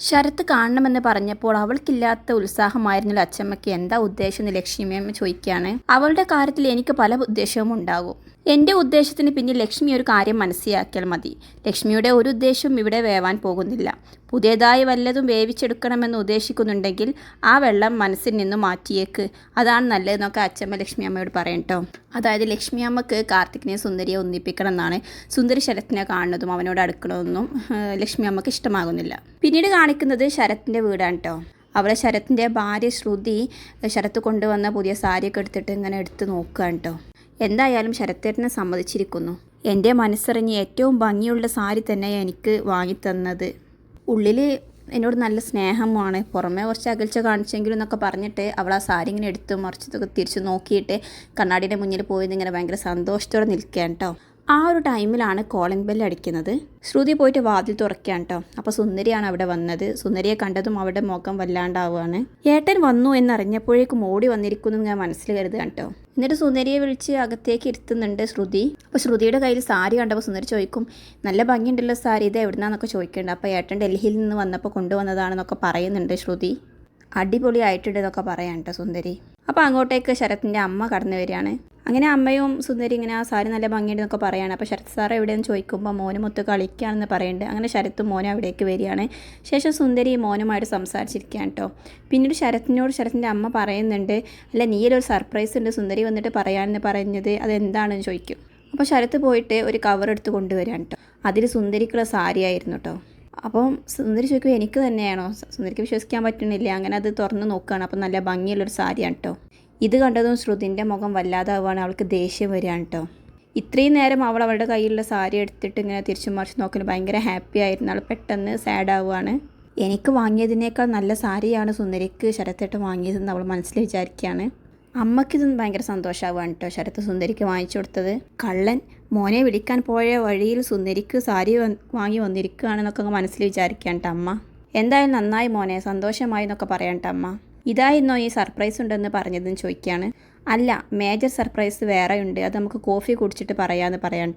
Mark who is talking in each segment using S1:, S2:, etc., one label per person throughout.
S1: ശരത്ത് കാണണമെന്ന് പറഞ്ഞപ്പോൾ അവൾക്കില്ലാത്ത ഉത്സാഹമായിരുന്നല്ലോ അച്ചമ്മയ്ക്ക്. എന്താ ഉദ്ദേശം എന്ന് ലക്ഷ്മിയമ്മ ചോദിക്കുകയാണ്. അവളുടെ കാര്യത്തിൽ എനിക്ക് പല ഉദ്ദേശവും ഉണ്ടാകും. എന്റെ ഉദ്ദേശത്തിന് പിന്നിൽ ലക്ഷ്മി ഒരു കാര്യം മനസ്സിലാക്കിയാൽ മതി. ലക്ഷ്മിയുടെ ഒരു ഉദ്ദേശവും ഇവിടെ വേവാൻ പോകുന്നില്ല. പുതിയതായി വല്ലതും വേവിച്ചെടുക്കണമെന്ന് ഉദ്ദേശിക്കുന്നുണ്ടെങ്കിൽ ആ വെള്ളം മനസ്സിൽ നിന്ന് മാറ്റിയേക്ക്. അതാണ് നല്ലതെന്നൊക്കെ അച്ഛമ്മ ലക്ഷ്മി അമ്മയോട് പറയട്ടോ അതായത് ലക്ഷ്മി അമ്മയ്ക്ക് കാർത്തികിനെ സുന്ദരിയെ ഒന്നിപ്പിക്കണം എന്നാണ് സുന്ദരി ശരത്തിനെ കാണുന്നതും അവനോട് അടുക്കണമെന്നും ലക്ഷ്മി അമ്മയ്ക്ക് ഇഷ്ടമാകുന്നില്ല. പിന്നീട് കാണിക്കുന്നത് ശരത്തിന്റെ വീടാണ് കേട്ടോ അവിടെ ശരത്തിന്റെ ഭാര്യ ശ്രുതി ശരത്ത് കൊണ്ടുവന്ന പുതിയ സാരിയൊക്കെ എടുത്തിട്ട് ഇങ്ങനെ എടുത്ത് നോക്കുകയാണ് കേട്ടോ എന്തായാലും ശരത്തേട്ടനെ സമ്മതിച്ചിരിക്കുന്നു. എന്റെ മനസ്സറിഞ്ഞ് ഏറ്റവും ഭംഗിയുള്ള സാരി തന്നെ എനിക്ക് വാങ്ങിത്തന്നത്. ഉള്ളിൽ എന്നോട് നല്ല സ്നേഹമാണ്. പുറമേ കുറച്ച് അകൽച്ച കാണിച്ചെങ്കിലും എന്നൊക്കെ പറഞ്ഞിട്ട് അവൾ ആ സാരി ഇങ്ങനെ എടുത്ത് മറിച്ചതൊക്കെ തിരിച്ച് നോക്കിയിട്ട് കണ്ണാടിയുടെ മുന്നിൽ പോയി ഇങ്ങനെ ഭയങ്കര സന്തോഷത്തോടെ നിൽക്കുകയാണ് കേട്ടോ. ആ ഒരു ടൈമിലാണ് കോളിംഗ് ബെല്ല് അടിക്കുന്നത്. ശ്രുതി പോയിട്ട് വാതിൽ തുറക്കുകയാണ് കേട്ടോ അപ്പോൾ സുന്ദരിയാണ് അവിടെ വന്നത്. സുന്ദരിയെ കണ്ടതും അവിടെ മുഖം വല്ലാണ്ടാവുകയാണ്. ഏട്ടൻ വന്നു എന്നറിഞ്ഞപ്പോഴേക്കും ഓടി വന്നിരിക്കുന്നു ഞാൻ മനസ്സിൽ കരുതുകയാണ് കേട്ടോ എന്നിട്ട് സുന്ദരിയെ വിളിച്ച് അകത്തേക്ക് ഇരുത്തുന്നുണ്ട് ശ്രുതി. അപ്പോൾ ശ്രുതിയുടെ കയ്യിൽ സാരി കണ്ടപ്പോൾ സുന്ദരി ചോദിക്കും നല്ല ഭംഗിയുണ്ടല്ലോ സാരി ഇത് എവിടുന്നാന്നൊക്കെ ചോദിക്കുന്നുണ്ട് അപ്പോൾ ഏട്ടൻ ഡൽഹിയിൽ നിന്ന് വന്നപ്പോൾ കൊണ്ടുവന്നതാണെന്നൊക്കെ പറയുന്നുണ്ട് ശ്രുതി. അടിപൊളിയായിട്ടുണ്ട് എന്നൊക്കെ പറയാം കേട്ടോ സുന്ദരി. അപ്പോൾ അങ്ങോട്ടേക്ക് ശരത്തിന്റെ അമ്മ കടന്നു വരികയാണ്. അങ്ങനെ അമ്മയും സുന്ദരി ഇങ്ങനെ ആ സാരി നല്ല ഭംഗിയുണ്ടെന്നൊക്കെ പറയാണ്. അപ്പോൾ ശരത് സാർ എവിടെയെന്ന് ചോദിക്കുമ്പോൾ മോനും മൊത്തം കളിക്കുകയാണെന്ന് പറയുന്നുണ്ട് അങ്ങനെ ശരത്തും മോനും അവിടേക്ക് വരികയാണ്. ശേഷം സുന്ദരി മോനുമായിട്ട് സംസാരിച്ചിരിക്കുകയാണ് കേട്ടോ പിന്നീട് ശരത്തിനോട് ശരത്തിന്റെ അമ്മ പറയുന്നുണ്ട് അല്ല നീയിലൊരു സർപ്രൈസ് ഉണ്ട്. സുന്ദരി വന്നിട്ട് പറയാമെന്ന് പറഞ്ഞത് അതെന്താണെന്ന് ചോദിക്കും. അപ്പോൾ ശരത്ത് പോയിട്ട് ഒരു കവർ എടുത്ത് കൊണ്ടുവരികയാണ് കേട്ടോ അതിൽ സുന്ദരിക്കുള്ള സാരിയായിരുന്നു കേട്ടോ അപ്പം സുന്ദരി ചോദിക്കും എനിക്ക് തന്നെയാണോ? സുന്ദരിക്ക് വിശ്വസിക്കാൻ പറ്റുന്നില്ല അങ്ങനെ അത് തുറന്ന് നോക്കുകയാണ് അപ്പം നല്ല ഭംഗിയുള്ളൊരു സാരിയാണ് കേട്ടോ ഇത് കണ്ടതും ശ്രുതിന്റെ മുഖം വല്ലാതാവുകയാണ്. അവൾക്ക് ദേഷ്യം വരികയാണ് കേട്ടോ ഇത്രയും നേരം അവൾ അവളുടെ കയ്യിലുള്ള സാരി എടുത്തിട്ട് ഇങ്ങനെ തിരിച്ചു മറിച്ച് നോക്കുന്നത് ഭയങ്കര ഹാപ്പി ആയിരുന്നു. അവൾ പെട്ടെന്ന് സാഡ് ആവുകയാണ്. എനിക്ക് വാങ്ങിയതിനേക്കാൾ നല്ല സാരിയാണ് സുന്ദരിക്ക് ശരത്തേട്ട് വാങ്ങിയതെന്ന് അവൾ മനസ്സിൽ വിചാരിക്കുകയാണ്. അമ്മയ്ക്കിത് ഭയങ്കര സന്തോഷമാവുകയാണ് കേട്ടോ ശരത്ത് സുന്ദരിക്ക് വാങ്ങിച്ചു കൊടുത്തത്. കള്ളൻ മോനെ വിളിക്കാൻ പോയ വഴിയിൽ സുന്ദരിക്ക് സാരി വാങ്ങി വന്നിരിക്കുകയാണെന്നൊക്കെ മനസ്സിൽ വിചാരിക്കാൻ അമ്മ. എന്തായാലും നന്നായി മോനെ സന്തോഷമായി എന്നൊക്കെ പറയാൻ അമ്മ. ഇതായിരുന്നോ ഈ സർപ്രൈസ് ഉണ്ടെന്ന് പറഞ്ഞതെന്ന് ചോദിക്കുകയാണ്. അല്ല മേജർ സർപ്രൈസ് വേറെ ഉണ്ട്. അത് നമുക്ക് കോഫി കുടിച്ചിട്ട് പറയാമെന്ന് പറയാം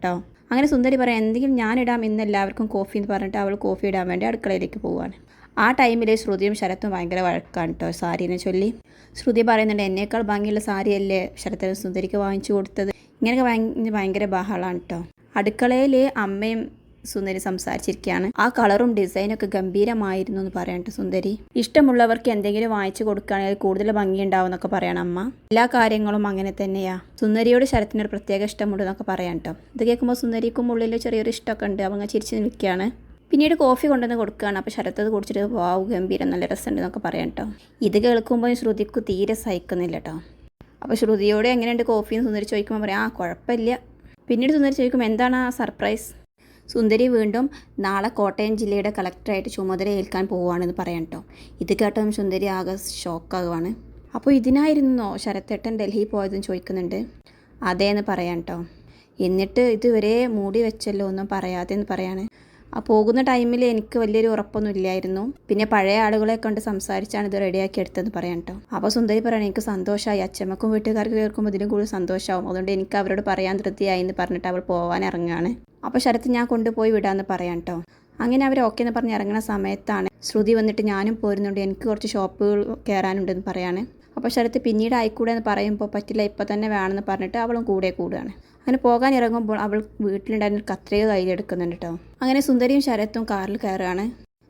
S1: അങ്ങനെ സുന്ദരി പറയാം എന്തെങ്കിലും ഞാനിടാം ഇന്ന് എല്ലാവർക്കും കോഫി എന്ന് പറഞ്ഞിട്ട് അവൾ കോഫി ഇടാൻ വേണ്ടി അടുക്കളയിലേക്ക് പോവുകയാണ്. ആ ടൈമിൽ ശ്രുതിയും ശരത്തും ഭയങ്കര വഴക്കാണ് കേട്ടോ സാരീനെ ചൊല്ലി. ശ്രുതി പറയുന്നുണ്ട് എന്നേക്കാൾ ഭംഗിയുള്ള സാരിയല്ലേ ശരത്തിന് സുന്ദരിക്ക് വാങ്ങിച്ചു കൊടുത്തത്? ഇങ്ങനെയൊക്കെ ഭയങ്കര ഭയങ്കര ബഹളമാണ് കേട്ടോ അടുക്കളയിൽ അമ്മയും സുന്ദരി സംസാരിച്ചിരിക്കുകയാണ് ആ കളറും ഡിസൈനൊക്കെ ഗംഭീരമായിരുന്നു എന്ന് പറയട്ടെ സുന്ദരി. ഇഷ്ടമുള്ളവർക്ക് എന്തെങ്കിലും വാങ്ങിച്ചു കൊടുക്കുകയാണെങ്കിൽ കൂടുതൽ ഭംഗിയുണ്ടാവും എന്നൊക്കെ പറയണം അമ്മ. എല്ലാ കാര്യങ്ങളും അങ്ങനെ തന്നെയാ. സുന്ദരിയോട് ശരത്തിനൊരു പ്രത്യേക ഇഷ്ടമുണ്ട് എന്നൊക്കെ പറയാം കേട്ടോ ഇത് കേൾക്കുമ്പോൾ സുന്ദരിക്കും ഉള്ളിൽ ചെറിയൊരു ഇഷ്ടമൊക്കെ ഉണ്ട്. അവങ്ങ ചിരിച്ചു നിൽക്കുകയാണ്. പിന്നീട് കോഫി കൊണ്ടുവന്ന് കൊടുക്കുകയാണ്. അപ്പോൾ ശരത്തത് കുടിച്ചിട്ട് വാവ് ഗംഭീരം നല്ല രസമുണ്ട് എന്നൊക്കെ പറയാം കേട്ടോ ഇത് കേൾക്കുമ്പോൾ ശ്രുതിക്ക് തീരെ സഹിക്കുന്നില്ല കേട്ടോ അപ്പോൾ ശ്രുതിയോട് എങ്ങനെയുണ്ട് കോഫി എന്ന് സുന്ദരി ചോദിക്കുമ്പോൾ പറയാം ആ കുഴപ്പമില്ല പിന്നീട് സുന്ദരി ചോദിക്കുമ്പോൾ എന്താണ് ആ സർപ്രൈസ്? സുന്ദരി വീണ്ടും നാളെ കോട്ടയം ജില്ലയുടെ കളക്ടറായിട്ട് ചുമതല ഏൽക്കാൻ പോവുകയാണെന്ന് പറയാം കേട്ടോ ഇത് കേട്ടതും സുന്ദരി ആകെ ഷോക്കാകുവാണ് അപ്പോൾ ഇതിനായിരുന്നോ ശരത്തേട്ടൻ ഡൽഹി പോയതെന്ന് ചോദിക്കുന്നുണ്ട്. അതേന്ന് പറയാം കേട്ടോ എന്നിട്ട് ഇതുവരെ മൂടി വെച്ചല്ലോ ഒന്നും പറയാതെ എന്ന് പറയാണ്. ആ പോകുന്ന ടൈമിൽ എനിക്ക് വലിയൊരു ഉറപ്പൊന്നും ഇല്ലായിരുന്നു. പിന്നെ പഴയ ആളുകളെ കണ്ട് സംസാരിച്ചാണ് ഇത് റെഡിയാക്കി എടുത്തതെന്ന് പറയാം കേട്ടോ. അപ്പോൾ സുന്ദരി പറയണം എനിക്ക് സന്തോഷമായി അച്ഛമ്മക്കും വീട്ടുകാർക്ക് കേൾക്കുമ്പോൾ ഇതിലും കൂടുതൽ സന്തോഷമാവും അതുകൊണ്ട് എനിക്ക് അവരോട് പറയാൻ തൃപ്തിയായി എന്ന് പറഞ്ഞിട്ട് അവൾ പോകാൻ ഇറങ്ങുകയാണ് അപ്പോൾ ശരത്ത് ഞാൻ കൊണ്ടുപോയി വിടാമെന്ന് പറയാം കേട്ടോ. അങ്ങനെ അവർ ഓക്കെ എന്ന് പറഞ്ഞ് ഇറങ്ങുന്ന സമയത്താണ് ശ്രുതി വന്നിട്ട് ഞാനും പോരുന്നുണ്ട്. എനിക്ക് കുറച്ച് ഷോപ്പുകൾ കയറാനുണ്ടെന്ന് പറയാണ്. അപ്പോൾ ശരത്ത് പിന്നീട് ആയിക്കൂടെ എന്ന് പറയുമ്പോൾ പറ്റില്ല ഇപ്പോൾ തന്നെ വേണമെന്ന് പറഞ്ഞിട്ട് അവളും കൂടെ കൂടുകയാണ് അങ്ങനെ പോകാൻ ഇറങ്ങുമ്പോൾ അവൾ വീട്ടിലുണ്ടായിരുന്ന കത്രിക കയ്യിലെടുക്കുന്നുണ്ട് കേട്ടോ അങ്ങനെ സുന്ദരിയും ശരത്തും കാറിൽ കയറുകയാണ്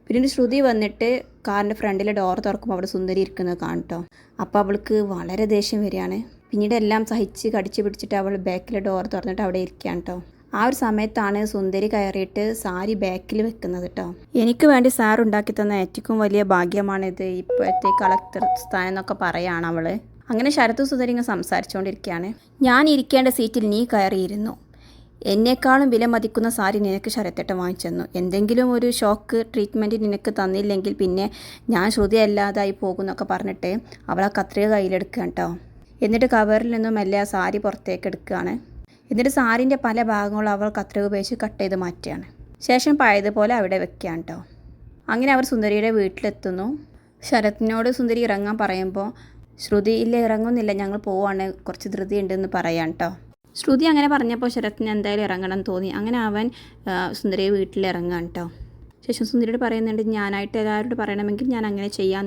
S1: പിന്നീട് ശ്രുതി വന്നിട്ട് കാറിന്റെ ഫ്രണ്ടിലെ ഡോർ തുറക്കുമ്പോൾ അവിടെ സുന്ദരി ഇരിക്കുന്നത് കാണട്ടോ അപ്പോൾ അവൾക്ക് വളരെ ദേഷ്യം വരികയാണ്. പിന്നീട് എല്ലാം സഹിച്ച് കടിച്ചു പിടിച്ചിട്ട് അവൾ ബാക്കിലെ ഡോർ തുറന്നിട്ട് അവിടെ ഇരിക്കുകയാണ് കേട്ടോ ആ ഒരു സമയത്താണ് സുന്ദരി കയറിയിട്ട് സാരി ബാക്കിൽ വെക്കുന്നത് കേട്ടോ എനിക്ക് വേണ്ടി സാർ ഉണ്ടാക്കി തന്ന ഏറ്റവും വലിയ ഭാഗ്യമാണിത് ഇപ്പോഴത്തെ കളക്ടർ സ്ഥാനം എന്നൊക്കെ പറയുകയാണ് അവൾ. അങ്ങനെ ശരത്തു സുന്ദരി ഇങ്ങനെ സംസാരിച്ചുകൊണ്ടിരിക്കുകയാണ് ഞാൻ ഇരിക്കേണ്ട സീറ്റിൽ നീ കയറിയിരുന്നു. എന്നെക്കാളും വില മതിക്കുന്ന സാരി നിനക്ക് ശരത്തേട്ടം വാങ്ങിച്ചെന്നു എന്തെങ്കിലും ഒരു ഷോക്ക് ട്രീറ്റ്മെന്റ് നിനക്ക് തന്നില്ലെങ്കിൽ പിന്നെ ഞാൻ ശ്രുതി അല്ലാതായി പോകുന്നൊക്കെ പറഞ്ഞിട്ട് അവൾ ആ കത്രിക കയ്യിലെടുക്കുകയാണ് കേട്ടോ എന്നിട്ട് കവറിൽ നിന്നും എല്ലാ സാരി പുറത്തേക്ക് എടുക്കുകയാണ്. എന്നിട്ട് സാരിന്റെ പല ഭാഗങ്ങളും അവൾ കത്രിക ഉപയോഗിച്ച് കട്ട് ചെയ്ത് മാറ്റുകയാണ്. ശേഷം പഴയതുപോലെ അവിടെ വെക്കുകയാണ് കേട്ടോ അങ്ങനെ അവർ സുന്ദരിയുടെ വീട്ടിലെത്തുന്നു. ശരത്തിനോട് സുന്ദരി ഇറങ്ങാൻ പറയുമ്പോൾ ശ്രുതി ഇല്ല ഇറങ്ങുന്നില്ല ഞങ്ങൾ പോവാണ് കുറച്ച് ധൃതി ഉണ്ടെന്ന് പറയാം കേട്ടോ ശ്രുതി അങ്ങനെ പറഞ്ഞപ്പോൾ ശരത്തിന് എന്തായാലും ഇറങ്ങണം തോന്നി. അങ്ങനെ അവൻ സുന്ദരിയെ വീട്ടിൽ ഇറങ്ങാൻ കേട്ടോ ശേഷം സുന്ദരിയോട് പറയുന്നുണ്ട് ഞാനായിട്ട് എല്ലാവരോട് പറയണമെങ്കിൽ ഞാൻ അങ്ങനെ ചെയ്യാം